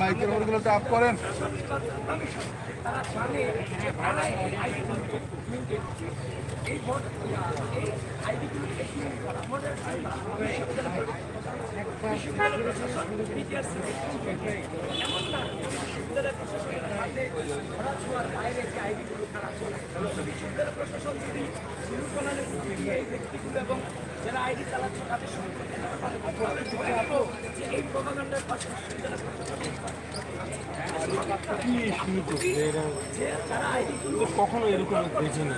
মাইকের ওগুলো আপ করেন। বিশ্ববিদ্যালয় এবং যারা আইডি চালাচ্ছে তাদের এই যারা আইডি কখনো এরকম দেখিনি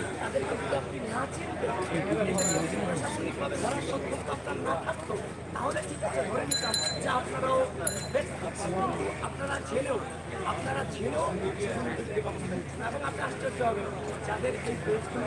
তাহলে ঠিক আছে ধরে নিতাম যে আপনারাও বেঁচে থাকছেন। আপনারা জেলেও আপনারা জেলেও এবং আপনি আশ্চর্য হবেন যাদের এই পেজগুলো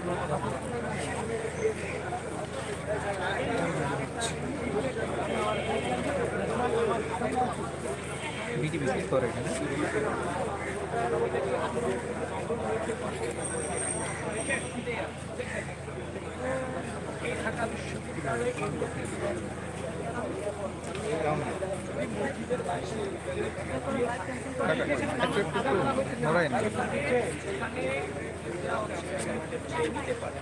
ফোন করে তারাও অনবরত মিছিল আমি বলে আসছিলাম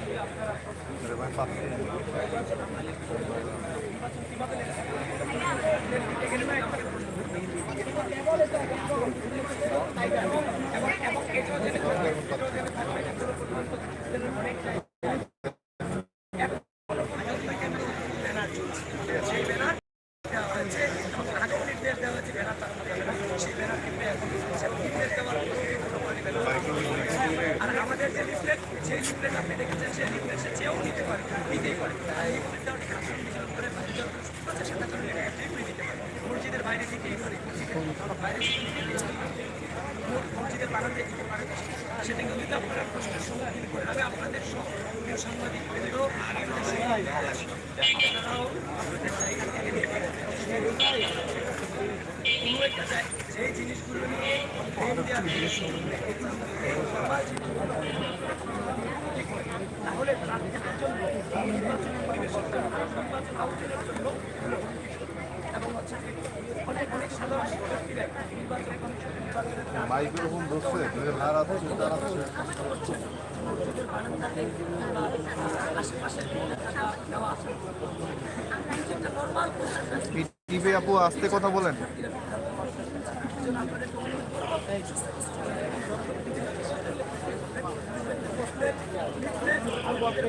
যে আপনার কয়েক ঘণ্টার মধ্যে আমাদের বিটিভি করে এখানে নড়াই না আর আমাদের যে লিফলেট সেই লিফলেট আপনি দেখেছেন, সেই লিফলেট সে চেয়েও নিতে পারে, নিতেই পারে। এই লিফলেট দেওয়ার ঠিক করে সেটা জন্য নিতে পারে। মসজিদের বাইরে দিতেই পারে। বাইরে মসজিদের বারান্দায় দিতে পারে, সেটা কিন্তু আপনারা প্রশ্নের সম্মুখীন করে আমি আপনাদের প্রিয় সাংবাদিক বৃন্দ আপনারাও আপনাদের জায়গা থেকে কোনো একটা জায়গা সেই জিনিসগুলো নিয়ে তাহলে প্রার্থীদের জন্য নির্বাচনের পরিবেশ নির্বাচন আয়োজনের জন্য এবং হচ্ছে অনেক অনেক সাধারণ শিক্ষার্থীরা নির্বাচন কমিশন নির্বাচনের মাইকের ওরকম ধরছে নাড়াচ্ছে দাঁড়াচ্ছে। মসজিদের বারান্দাতে বা আশেপাশে টাকা দেওয়া আছে যেটা নর্মাল পোশাক আছে টিভি আপু আস্তে